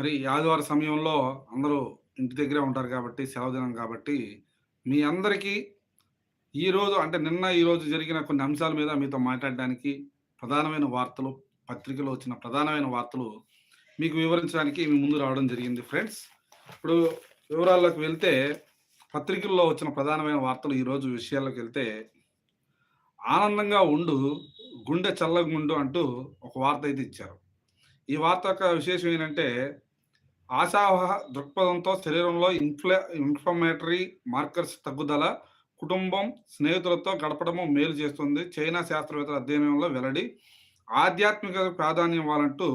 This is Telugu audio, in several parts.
మరి ఆదివారం సమయంలో అందరూ ఇంటి దగ్గరే ఉంటారు కాబట్టి సెలవు దినం కాబట్టి మీ అందరికీ ఈరోజు అంటే నిన్న ఈరోజు జరిగిన కొన్ని అంశాల మీద మీతో మాట్లాడడానికి ప్రధానమైన వార్తలు పత్రికలో వచ్చిన ప్రధానమైన వార్తలు మీకు వివరించడానికి మీ ముందు రావడం జరిగింది ఫ్రెండ్స్. ఇప్పుడు వివరాల్లోకి వెళ్తే పత్రికల్లో వచ్చిన ప్రధానమైన వార్తలు ఈరోజు విషయాల్లోకి వెళ్తే ఆనందంగా ఉండు గుండె చల్లగుండు అంటూ ఒక వార్త అయితే ఇచ్చారు. ఈ వార్త యొక్క విశేషం ఏంటంటే ఆశావహ దృక్పథంతో శరీరంలో ఇన్ఫ్ల ఇన్ఫ్లమేటరీ మార్కర్స్ తగ్గుదల కుటుంబం స్నేహితులతో గడపడము మేలు చేస్తుంది. చైనా శాస్త్రవేత్తల అధ్యయనంలో వెల్లడి ఆధ్యాత్మిక ప్రాధాన్యం ఇవ్వాలంటూ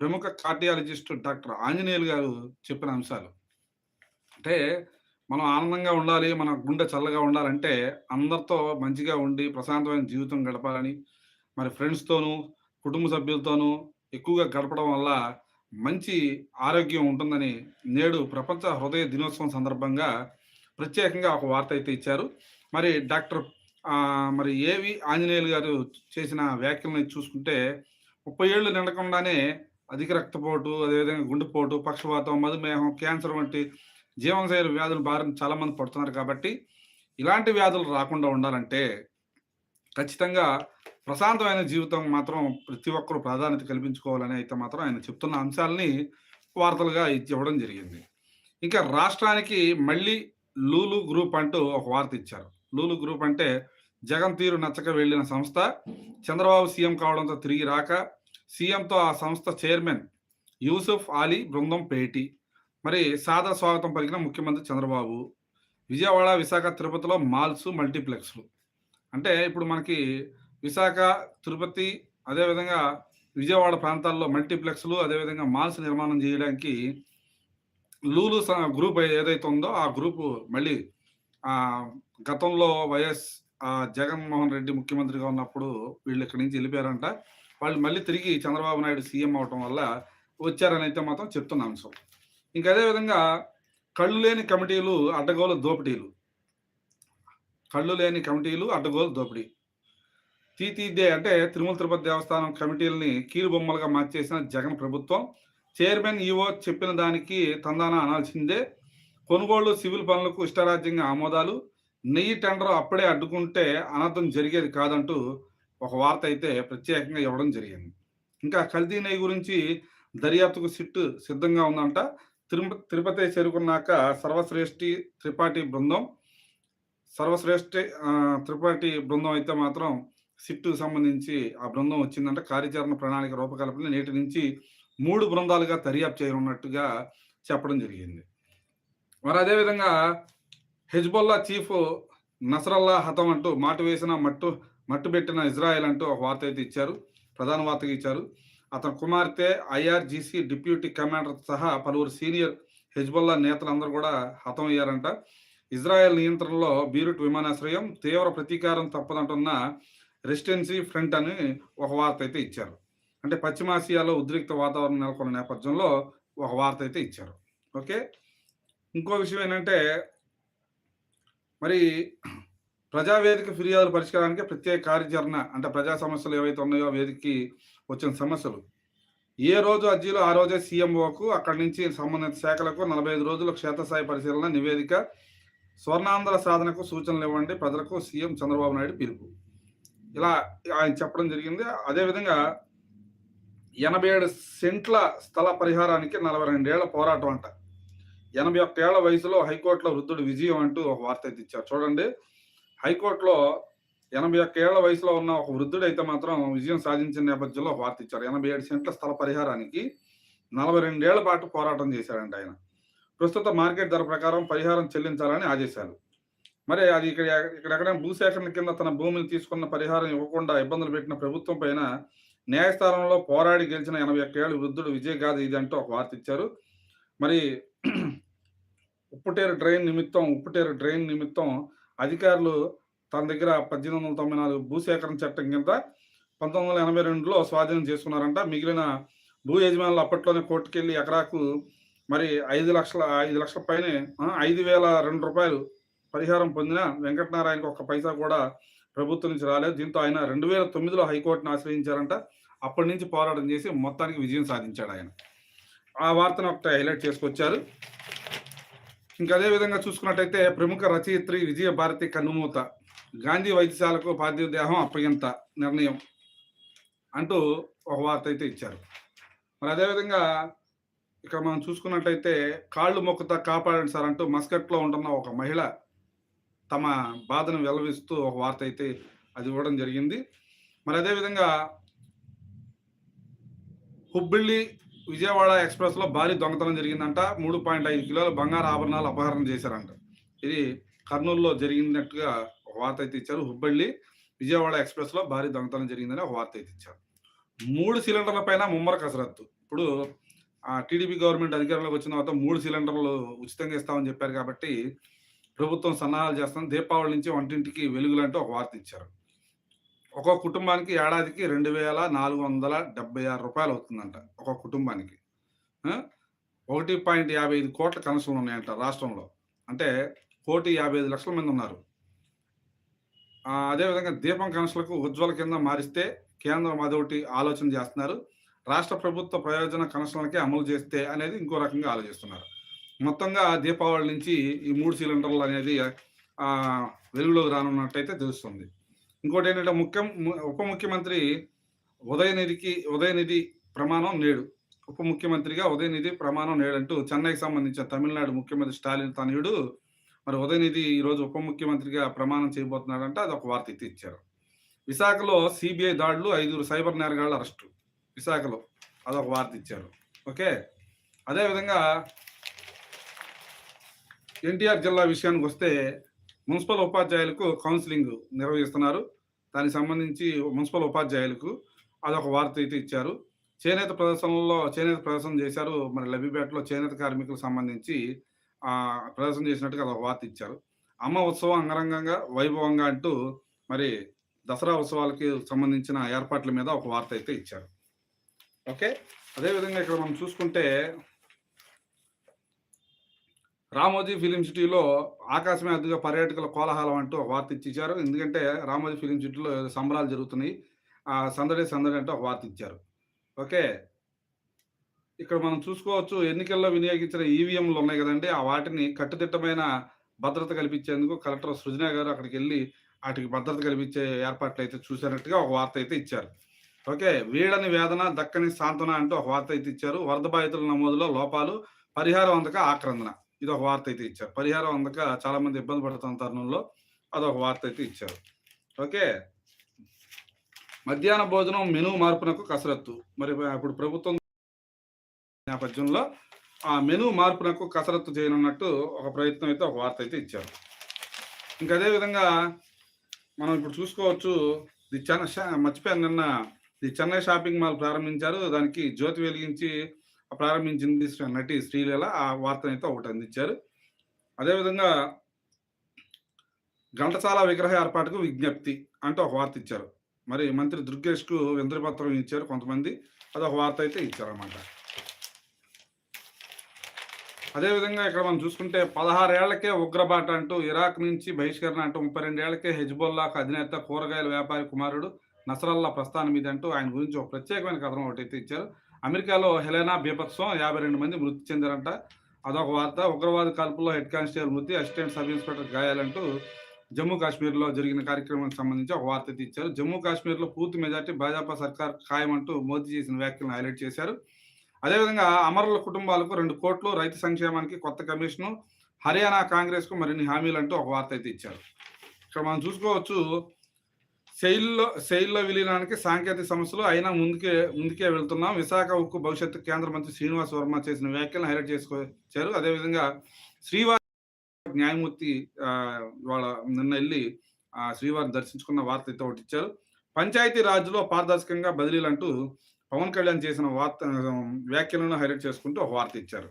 ప్రముఖ కార్డియాలజిస్ట్ డాక్టర్ ఆంజనేయులు గారు చెప్పిన అంశాలు. అంటే మనం ఆనందంగా ఉండాలి మన గుండె చల్లగా ఉండాలంటే అందరితో మంచిగా ఉండి ప్రశాంతమైన జీవితం గడపాలని మరి ఫ్రెండ్స్తోనూ కుటుంబ సభ్యులతోనూ ఎక్కువగా గడపడం వల్ల మంచి ఆరోగ్యం ఉంటుందని నేడు ప్రపంచ హృదయ దినోత్సవం సందర్భంగా ప్రత్యేకంగా ఒక వార్త అయితే ఇచ్చారు. మరి డాక్టర్ మరి ఏవి ఆంజనేయులు గారు చేసిన వ్యాఖ్యలను చూసుకుంటే ముప్పై ఏళ్ళు నిండకుండానే అధిక రక్తపోటు అదేవిధంగా గుండెపోటు పక్షపాతం మధుమేహం క్యాన్సర్ వంటి జీవనశైలి వ్యాధులు బారిన చాలామంది పడుతున్నారు కాబట్టి ఇలాంటి వ్యాధులు రాకుండా ఉండాలంటే ఖచ్చితంగా ప్రశాంతమైన జీవితం మాత్రం ప్రతి ఒక్కరూ ప్రాధాన్యత కల్పించుకోవాలని అయితే మాత్రం ఆయన చెప్తున్న అంశాలని వార్తలుగా ఇచ్చి ఇవ్వడం జరిగింది. ఇంకా రాష్ట్రానికి మళ్ళీ లూలు గ్రూప్ అంటూ ఒక వార్త ఇచ్చారు. లూలు గ్రూప్ అంటే జగన్ తీరు నచ్చక వెళ్ళిన సంస్థ చంద్రబాబు సీఎం కావడంతో తిరిగి రాక సీఎంతో ఆ సంస్థ చైర్మన్ యూసుఫ్ అలీ బృందం పేటి మరి సాదా స్వాగతం పలికిన ముఖ్యమంత్రి చంద్రబాబు విజయవాడ విశాఖ తిరుపతిలో మాల్స్ మల్టీప్లెక్స్లు. అంటే ఇప్పుడు మనకి విశాఖ తిరుపతి అదేవిధంగా విజయవాడ ప్రాంతాల్లో మల్టీప్లెక్స్లు అదేవిధంగా మాల్స్ నిర్మాణం చేయడానికి లూలు స- గ్రూప్ ఏదైతే ఉందో ఆ గ్రూపు మళ్ళీ గతంలో వైఎస్ ఆ, జగన్మోహన్ రెడ్డి ముఖ్యమంత్రిగా ఉన్నప్పుడు వీళ్ళు ఇక్కడి నుంచి వెళ్ళిపోయారంట. వాళ్ళు మళ్ళీ తిరిగి చంద్రబాబు నాయుడు సీఎం అవటం వల్ల వచ్చారని అయితే మాత్రం చెప్తున్న అంశం ఇంకా అదేవిధంగా కళ్ళు లేని కమిటీలు అడ్డగోలు దోపిడీలు. కళ్ళు లేని కమిటీలు అడ్డగోలు దోపిడీ. టీటీడే అంటే తిరుమల తిరుపతి దేవస్థానం కమిటీలని కీలుబొమ్మలుగా మార్చేసిన జగన్ ప్రభుత్వం. చైర్మన్ ఈవో చెప్పిన దానికి తందాన అనాల్సిందే. కొనుగోళ్ళు సివిల్ పనులకు ఇష్టరాజ్యంగా ఆమోదాలు. నెయ్యి టెండర్ అప్పుడే అడ్డుకుంటే అనర్థం జరిగేది కాదంటూ ఒక వార్త అయితే ప్రత్యేకంగా ఇవ్వడం జరిగింది. ఇంకా కల్తీ నెయ్యి గురించి దర్యాప్తుకు సిట్టు సిద్ధంగా ఉందంట. తిరుపతి తిరుపతి చేరుకున్నాక సర్వశ్రేష్ఠి త్రిపాఠి బృందం. సర్వశ్రేష్ఠి త్రిపాఠి బృందం అయితే మాత్రం సిట్టు సంబంధించి ఆ బృందం వచ్చిందంటే. కార్యాచరణ ప్రణాళిక రూపకల్పన నేటి నుంచి మూడు బృందాలుగా దర్యాప్తు చేయనున్నట్టుగా చెప్పడం జరిగింది. మరి అదేవిధంగా హెజ్బొల్లా చీఫ్ నసరల్లా హతం అంటూ మాట వేసిన మట్టు మట్టు పెట్టిన ఇజ్రాయెల్ అంటూ ఒక వార్త అయితే ఇచ్చారు. ప్రధాన వార్తగా ఇచ్చారు. అతని కుమార్తె ఐఆర్జీసీ డిప్యూటీ కమాండర్ సహా పలువురు సీనియర్ హెజ్బొల్లా నేతలందరూ కూడా హతం అయ్యారంట. ఇజ్రాయెల్ నియంత్రణలో బీరుట్ విమానాశ్రయం తీవ్ర ప్రతీకారం తప్పదంటున్న రెసిడెన్సీ ఫ్రంట్ అని ఒక వార్త అయితే ఇచ్చారు. అంటే పశ్చిమాసియాలో ఉద్రిక్త వాతావరణం నెలకొన్న నేపథ్యంలో ఒక వార్త అయితే ఇచ్చారు. ఓకే? ఇంకో విషయం ఏంటంటే మరి ప్రజావేదిక ఫిర్యాదుల పరిష్కారానికి ప్రత్యేక కార్యాచరణ అంటే ప్రజా సమస్యలు ఏవైతే ఉన్నాయో వేదికకి వచ్చిన సమస్యలు. ఏ రోజు అర్జీలో ఆ రోజే సీఎంఓకు అక్కడి నుంచి సంబంధిత శాఖలకు నలభై ఐదు రోజుల క్షేత్రస్థాయి పరిశీలన నివేదిక స్వర్ణాంధ్ర సాధనకు సూచనలు ఇవ్వండి ప్రజలకు సీఎం చంద్రబాబు నాయుడు పిలుపు. ఇలా ఆయన చెప్పడం జరిగింది. అదేవిధంగా ఎనభై ఏడు సెంట్ల స్థల పరిహారానికి నలభై రెండేళ్ళ పోరాటం అంట. ఎనభై ఒక్క ఏళ్ళ వయసులో హైకోర్టులో వృద్ధుడు విజయం అంటూ ఒక వార్త అయితే ఇచ్చారు. చూడండి. హైకోర్టులో ఎనభై ఒక్కేళ్ళ వయసులో ఉన్న ఒక వృద్ధుడు అయితే మాత్రం విజయం సాధించిన నేపథ్యంలో ఒక వార్త ఇచ్చారు. ఎనభై ఏడు సెంట్ల స్థల పరిహారానికి నలభై రెండేళ్ళ పాటు పోరాటం చేశారంట ఆయన. ప్రస్తుత మార్కెట్ ధర ప్రకారం పరిహారం చెల్లించాలని ఆదేశాలు. మరి అది ఇక్కడ ఇక్కడెక్కడ భూసేకరణ కింద తన భూమిని తీసుకున్న పరిహారం ఇవ్వకుండా ఇబ్బందులు పెట్టిన ప్రభుత్వం పైన న్యాయస్థానంలో పోరాడి గెలిచిన ఎనభై ఒక్క వృద్ధుడు విజయ్ గాథ ఇది అంటూ ఒక వార్త ఇచ్చారు. మరి ఉప్పుటేరు డ్రైన్ నిమిత్తం ఉప్పుటేరు డ్రైన్ నిమిత్తం అధికారులు తన దగ్గర పద్దెనిమిది వందల తొంభై నాలుగు భూసేకరణ చట్టం కింద పంతొమ్మిది వందల ఎనభై రెండులో స్వాధీనం చేసుకున్నారంట. మిగిలిన భూ యజమానులు అప్పట్లోనే కోర్టుకెళ్ళి ఎకరాకు మరి ఐదు లక్షల ఐదు లక్షల పైనే ఐదు వేల రెండు రూపాయలు పరిహారం పొందిన వెంకటనారాయణకు ఒక్క పైసా కూడా ప్రభుత్వం నుంచి రాలేదు. దీంతో ఆయన రెండు వేల తొమ్మిదిలో హైకోర్టును ఆశ్రయించారంట. అప్పటి నుంచి పోరాటం చేసి మొత్తానికి విజయం సాధించాడు ఆయన. ఆ వార్తను ఒకటి హైలైట్ చేసుకొచ్చారు. ఇంకా అదే విధంగా చూసుకున్నట్టయితే ప్రముఖ రచయిత్రి విజయ భారతి కన్నుమూత గాంధీ వైద్యశాలకు పార్థివ దేహం అప్పగింత నిర్ణయం అంటూ ఒక వార్త అయితే ఇచ్చారు. మరి అదేవిధంగా ఇక్కడ మనం చూసుకున్నట్టయితే కాళ్ళు మొక్కుతా కాపాడండి సార్ అంటూ మస్కట్లో ఉంటున్న ఒక మహిళ తమ బాధను వెల్లవిస్తూ ఒక వార్త అయితే అది ఇవ్వడం జరిగింది. మరి అదేవిధంగా హుబ్బిళ్ళి విజయవాడ ఎక్స్ప్రెస్లో భారీ దొంగతనం జరిగిందంట. మూడు పాయింట్ ఐదు కిలోల బంగారు ఆభరణాలు అపహరణ చేశారంట. ఇది కర్నూలులో జరిగినట్టుగా ఒక వార్త అయితే ఇచ్చారు. హుబ్బళ్ళి విజయవాడ ఎక్స్ప్రెస్లో భారీ దొంగతనం జరిగిందని ఒక వార్త అయితే ఇచ్చారు. మూడు సిలిండర్ల పైన ముమ్మర కసరత్తు. ఇప్పుడు ఆ టీడీపీ గవర్నమెంట్ అధికారంలోకి వచ్చిన తర్వాత మూడు సిలిండర్లు ఉచితంగా ఇస్తామని చెప్పారు కాబట్టి ప్రభుత్వం సన్నాహాలు చేస్తాం. దీపావళి నుంచి వంటింటికి వెలుగులంటూ ఒక వార్త ఇచ్చారు. ఒక్కొక్క కుటుంబానికి ఏడాదికి రెండు వేల నాలుగు వందల డెబ్బై ఆరు రూపాయలు అవుతుందంట ఒక్కొక్క కుటుంబానికి. ఒకటి పాయింట్ యాభై ఐదు కోట్ల కనెక్షన్లు ఉన్నాయంట రాష్ట్రంలో. అంటే కోటి యాభై ఐదు లక్షల మంది ఉన్నారు. అదేవిధంగా దీపం కనెక్షన్లకు ఉజ్వల కింద మారిస్తే కేంద్రం అదొకటి ఆలోచన చేస్తున్నారు. రాష్ట్ర ప్రభుత్వ ప్రయోజన కనెక్షన్లకే అమలు చేస్తే అనేది ఇంకో రకంగా ఆలోచిస్తున్నారు. మొత్తంగా దీపావళి నుంచి ఈ మూడు సిలిండర్లు అనేది వెలుగులోకి రానున్నట్టయితే తెలుస్తుంది. ఇంకోటి ఏంటంటే ముఖ్యం ము- ఉప ముఖ్యమంత్రి ఉదయనిధికి ఉదయనిధి ప్రమాణం నేడు. ఉప ముఖ్యమంత్రిగా ఉదయనిధి ప్రమాణం నేడంటూ చెన్నైకి సంబంధించిన తమిళనాడు ముఖ్యమంత్రి స్టాలిన్ తనయుడు మరి ఉదయనిధి ఈరోజు ఉప ముఖ్యమంత్రిగా ప్రమాణం చేయబోతున్నాడంటే అది ఒక వార్త ఇచ్చారు. విశాఖలో సిబిఐ దాడులు ఐదుగురు సైబర్ నేరగాళ్ళ అరెస్టు. విశాఖలో అదొక వార్త ఇచ్చారు. ఓకే? అదేవిధంగా ఎన్టీఆర్ జిల్లా విషయానికి వస్తే మున్సిపల్ ఉపాధ్యాయులకు కౌన్సిలింగ్ నిర్వహిస్తున్నారు. దానికి సంబంధించి మున్సిపల్ ఉపాధ్యాయులకు అదొక వార్త అయితే ఇచ్చారు. చేనేత ప్రదర్శనలో చేనేత ప్రదర్శన చేశారు. మరి లబ్బిపేటలో చేనేత కార్మికులకు సంబంధించి ప్రదర్శన చేసినట్టుగా అదొక వార్త ఇచ్చారు. అమ్మ ఉత్సవం అంగరంగంగా వైభవంగా అంటూ మరి దసరా ఉత్సవాలకి సంబంధించిన ఏర్పాట్ల మీద ఒక వార్త అయితే ఇచ్చారు. ఓకే? అదేవిధంగా ఇక్కడ మనం చూసుకుంటే రామోజీ ఫిలిం సిటీలో ఆకాశమే అద్దుగా పర్యాటకుల కోలాహలం అంటూ ఒక వార్త ఇచ్చారు ఎందుకంటే రామోజీ ఫిలిం సిటీలో సంబరాలు జరుగుతున్నాయి. ఆ సందడి సందడి అంటూ ఒక వార్త ఇచ్చారు. ఓకే. ఇక్కడ మనం చూసుకోవచ్చు ఎన్నికల్లో వినియోగించిన ఈవీఎంలు ఉన్నాయి కదండి. ఆ వాటిని కట్టుదిట్టమైన భద్రత కల్పించేందుకు కలెక్టర్ సృజన గారు అక్కడికి వెళ్ళి వాటికి భద్రత కల్పించే ఏర్పాట్లు అయితే చూసినట్టుగా ఒక వార్త అయితే ఇచ్చారు. ఓకే. వీడని వేదన దక్కని సాంతన అంటూ ఒక వార్త అయితే ఇచ్చారు. వరద బాధితుల నమోదులో లోపాలు పరిహారం అందక ఆక్రందన. ఇది ఒక వార్త అయితే ఇచ్చారు. పరిహారం అందక చాలా మంది ఇబ్బంది పడుతున్న తరుణంలో అదొక వార్త అయితే ఇచ్చారు. ఓకే. మధ్యాహ్న భోజనం మెనూ మార్పునకు కసరత్తు. మరి ఇప్పుడు ప్రభుత్వం నేపథ్యంలో ఆ మెనూ మార్పునకు కసరత్తు చేయనున్నట్టు ఒక ప్రయత్నం అయితే ఒక వార్త అయితే ఇచ్చారు. ఇంకా అదే విధంగా మనం ఇప్పుడు చూసుకోవచ్చు ది చెన్నై షా- మర్చిపోయాను నిన్న ది చెన్నై షాపింగ్ మాల్ ప్రారంభించారు. దానికి జ్యోతి వెలిగించి ప్రారంభించింది నటి శ్రీలీల ఆ వార్త అయితే ఒకటి అందించారు. అదేవిధంగా ఘంటసాల విగ్రహ ఏర్పాటుకు విజ్ఞప్తి అంటూ ఒక వార్త ఇచ్చారు. మరి మంత్రి దుర్గేష్కు వింద్రపత్రం ఇచ్చారు కొంతమంది. అదొక వార్త అయితే ఇచ్చారన్నమాట. అదేవిధంగా ఇక్కడ మనం చూసుకుంటే పదహారేళ్ళకే ఉగ్రబాట అంటూ ఇరాక్ నుంచి బహిష్కరణ అంటూ ముప్పై రెండేళ్ళకే హెజ్బుల్లాకు అధినేత కూరగాయల వ్యాపారి కుమారుడు నసరల్లా ప్రస్థానం మీద అంటూ ఆయన గురించి ఒక ప్రత్యేకమైన కథనం ఒకటి అయితే ఇచ్చారు. అమెరికాలో హెలెనా బీభత్సం యాభై రెండు మంది మృతి చెందారంట. అదొక వార్త. ఉగ్రవాద కాల్పుల్లో హెడ్ కానిస్టేబుల్ మృతి అసిస్టెంట్ సబ్ ఇన్స్పెక్టర్ గాయాలంటూ జమ్మూ కాశ్మీర్లో జరిగిన కార్యక్రమానికి సంబంధించి ఒక వార్త అయితే ఇచ్చారు జమ్మూ కాశ్మీర్లో పూర్తి మెజార్టీ భాజపా సర్కార్ ఖాయమంటూ మోదీ చేసిన వ్యాఖ్యలను హైలైట్ చేశారు. అదేవిధంగా అమరుల కుటుంబాలకు రెండు కోట్లు రైతు సంక్షేమానికి కొత్త కమిషను హర్యానా కాంగ్రెస్కు మరిన్ని హామీలు అంటూ ఒక వార్త అయితే ఇచ్చారు ఇక్కడ మనం చూసుకోవచ్చు శైలిలో శైలిలో విలీనానికి సాంకేతిక సమస్యలు అయినా ముందుకే ముందుకే వెళ్తున్నాం. విశాఖ ఉక్కు భవిష్యత్తు కేంద్ర మంత్రి శ్రీనివాస్ వర్మ చేసిన వ్యాఖ్యలను హైలైట్ చేసుకొచ్చారు. అదేవిధంగా శ్రీవారి న్యాయమూర్తి వాళ్ళ నిన్న వెళ్ళి ఆ శ్రీవారిని దర్శించుకున్న వార్త అయితే ఒకటి ఇచ్చారు. పంచాయతీ రాజ్లో పారదర్శకంగా బదిలీలు అంటూ పవన్ కళ్యాణ్ చేసిన వార్త వ్యాఖ్యలను హైలైట్ చేసుకుంటూ ఒక వార్త ఇచ్చారు.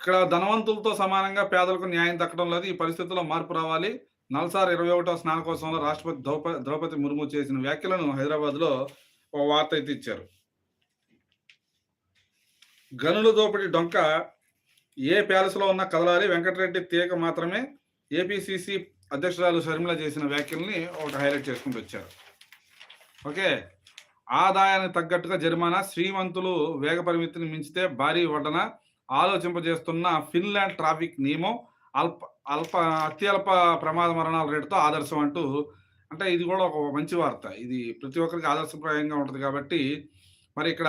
ఇక్కడ ధనవంతులతో సమానంగా పేదలకు న్యాయం దక్కడం లేదు. ఈ పరిస్థితుల్లో మార్పు రావాలి. నల్సార్ ఇరవై ఒకటో స్నానకోత్సవంలో రాష్ట్రపతి ద్రౌపది ద్రౌపది ముర్ము చేసిన వ్యాఖ్యలను హైదరాబాద్లో ఒక వార్త అయితే ఇచ్చారు. గనుల దోపిడీ డొంక ఏ ప్యాలెస్లో ఉన్న కదలాలి వెంకటరెడ్డి తీగ మాత్రమే ఏపీసీసీ అధ్యక్షురాలు షర్మిల చేసిన వ్యాఖ్యల్ని ఒకటి హైలైట్ చేసుకుంటూ వచ్చారు. ఓకే ఆదాయానికి తగ్గట్టుగా జరిమానా శ్రీమంతులు వేగ పరిమితిని మించితే భారీ వడ్డన ఆలోచింపజేస్తున్న ఫిన్లాండ్ ట్రాఫిక్ నియమం అల్ప అల్ప అత్యల్ప ప్రమాద మరణాల రేటుతో ఆదర్శం అంటూ అంటే ఇది కూడా ఒక మంచి వార్త. ఇది ప్రతి ఒక్కరికి ఆదర్శప్రాయంగా ఉంటుంది కాబట్టి మరి ఇక్కడ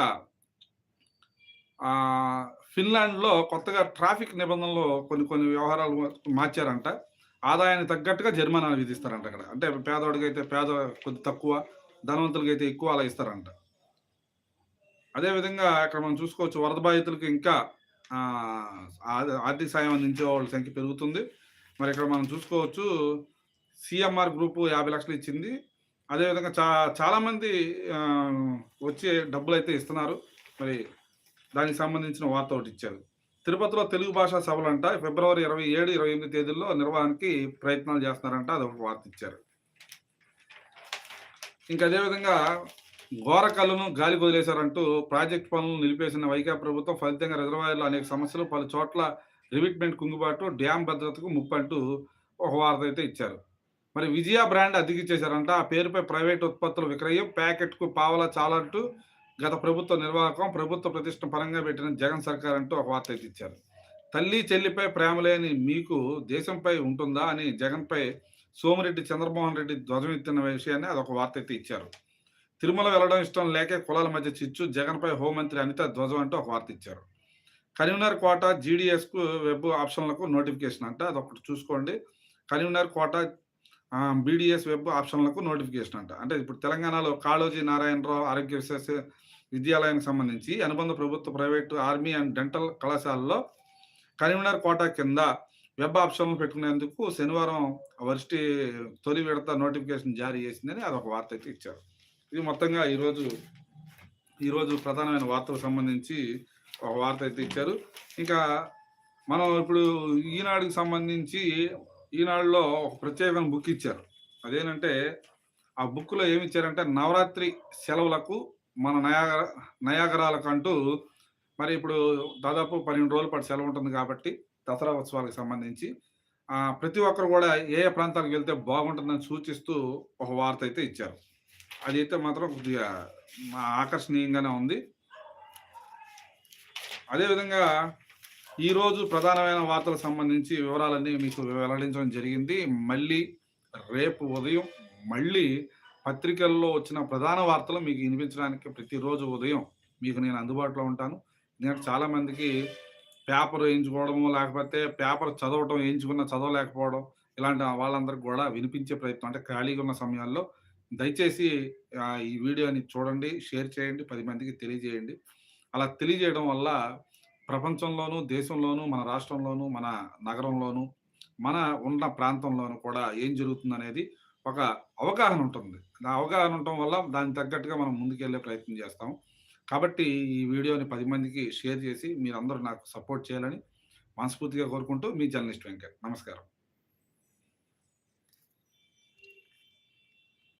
ఫిన్లాండ్లో కొత్తగా ట్రాఫిక్ నిబంధనలు కొన్ని కొన్ని వ్యవహారాలు మార్చారంట. ఆదాయానికి తగ్గట్టుగా జరిమానాలు విధిస్తారంట అక్కడ అంటే పేదవాడికి అయితే పేద కొద్ది తక్కువ ధనవంతులకి అయితే ఎక్కువ అలా ఇస్తారంట. అదేవిధంగా అక్కడ మనం చూసుకోవచ్చు వరద బాధితులకు ఇంకా ఆర్థిక సాయం అందించే వాళ్ళ సంఖ్య పెరుగుతుంది. మరి ఇక్కడ మనం చూసుకోవచ్చు. సిఎంఆర్ గ్రూపు యాభై లక్షలు ఇచ్చింది. అదేవిధంగా చా చాలామంది వచ్చే డబ్బులు అయితే ఇస్తున్నారు. మరి దానికి సంబంధించిన వార్త ఒకటి ఇచ్చారు. తిరుపతిలో తెలుగు భాషా సభలంట. ఫిబ్రవరి ఇరవై ఏడు ఇరవై ఎనిమిది తేదీల్లో నిర్వహణకి ప్రయత్నాలు చేస్తున్నారంట. అది ఒక వార్త ఇచ్చారు. ఇంకా అదేవిధంగా ఘోర కళ్ళను గాలి వదిలేశారంటూ ప్రాజెక్ట్ పనులను నిలిపేసిన వైకా ప్రభుత్వం ఫలితంగా రిజర్వాయర్లో అనేక సమస్యలు పలు చోట్ల రివిట్మెంట్ కుంగుబాటు డ్యామ్ భద్రతకు ముప్పు అంటూ ఒక వార్త అయితే ఇచ్చారు. మరి విజయ బ్రాండ్ అద్దెకిచ్చేశారంట ఆ పేరుపై ప్రైవేట్ ఉత్పత్తుల విక్రయం ప్యాకెట్కు పావలా చాలంటూ గత ప్రభుత్వ నిర్వాహకం ప్రభుత్వ ప్రతిష్ట పరంగా పెట్టిన జగన్ సర్కార్ అంటూ ఒక వార్త అయితే ఇచ్చారు. తల్లి చెల్లిపై ప్రేమ లేని మీకు దేశంపై ఉంటుందా అని జగన్పై సోమిరెడ్డి చంద్రమోహన్ రెడ్డి ధ్వజమెత్తిన విషయాన్ని అదొక వార్త అయితే ఇచ్చారు. తిరుమల వెళ్ళడం ఇష్టం లేకే కులాల మధ్య చిచ్చు జగన్పై హోంమంత్రి అనిత ధ్వజం అంటూ ఒక వార్త ఇచ్చారు. కరీంనగర్ కోట జీడీఎస్కు వెబ్ ఆప్షన్లకు నోటిఫికేషన్ అంట అదొకటి చూసుకోండి. కరీంనగర్ కోట బీడీఎస్ వెబ్ ఆప్షన్లకు నోటిఫికేషన్ అంట. అంటే ఇప్పుడు తెలంగాణలో కాళోజీ నారాయణరావు ఆరోగ్య విశేష విద్యాలయానికి సంబంధించి అనుబంధ ప్రభుత్వ ప్రైవేటు ఆర్మీ అండ్ డెంటల్ కళాశాలలో కరీంనగర్ కోట కింద వెబ్ ఆప్షన్లు పెట్టుకునేందుకు శనివారం వరిష్టి తొలి విడత నోటిఫికేషన్ జారీ చేసిందని అదొక వార్త అయితే ఇచ్చారు. ఇది మొత్తంగా ఈరోజు ఈరోజు ప్రధానమైన వార్తలకు సంబంధించి ఒక వార్త అయితే ఇచ్చారు. ఇంకా మనం ఇప్పుడు ఈనాడుకి సంబంధించి ఈనాడులో ఒక ప్రత్యేకమైన బుక్ ఇచ్చారు. అదేనంటే ఆ బుక్లో ఏమి ఇచ్చారంటే నవరాత్రి సెలవులకు మన నయాగర నయాగరాలకు అంటూ మరి ఇప్పుడు దాదాపు పన్నెండు రోజుల పాటు సెలవు ఉంటుంది కాబట్టి దసరా ఉత్సవాలకు సంబంధించి ప్రతి ఒక్కరు కూడా ఏ ఏ ప్రాంతాలకు వెళ్తే బాగుంటుందని సూచిస్తూ ఒక వార్త అయితే ఇచ్చారు. అది అయితే మాత్రం కొద్దిగా ఆకర్షణీయంగానే ఉంది. అదేవిధంగా ఈరోజు ప్రధానమైన వార్తలకు సంబంధించి వివరాలన్నీ మీకు వెల్లడించడం జరిగింది. మళ్ళీ రేపు ఉదయం మళ్ళీ పత్రికల్లో వచ్చిన ప్రధాన వార్తలు మీకు వినిపించడానికి ప్రతిరోజు ఉదయం మీకు నేను అందుబాటులో ఉంటాను. ఎందుకంటే చాలామందికి పేపర్ వేయించుకోవడము లేకపోతే పేపర్ చదవటం వేయించుకున్న చదవలేకపోవడం ఇలాంటి వాళ్ళందరికీ కూడా వినిపించే ప్రయత్నం అంటే ఖాళీగా ఉన్న సమయాల్లో దయచేసి ఈ వీడియోని చూడండి షేర్ చేయండి పది మందికి తెలియజేయండి. అలా తెలియజేయడం వల్ల ప్రపంచంలోనూ దేశంలోనూ మన రాష్ట్రంలోనూ మన నగరంలోనూ మన ఉన్న ప్రాంతంలోనూ కూడా ఏం జరుగుతుంది అనేది ఒక అవగాహన ఉంటుంది. ఆ అవగాహన ఉండటం వల్ల దానికి తగ్గట్టుగా మనం ముందుకెళ్ళే ప్రయత్నం చేస్తాం. కాబట్టి ఈ వీడియోని పది మందికి షేర్ చేసి మీరందరూ నాకు సపోర్ట్ చేయాలని మనస్ఫూర్తిగా కోరుకుంటూ మీ జర్నలిస్ట్ వెంకట్. నమస్కారం.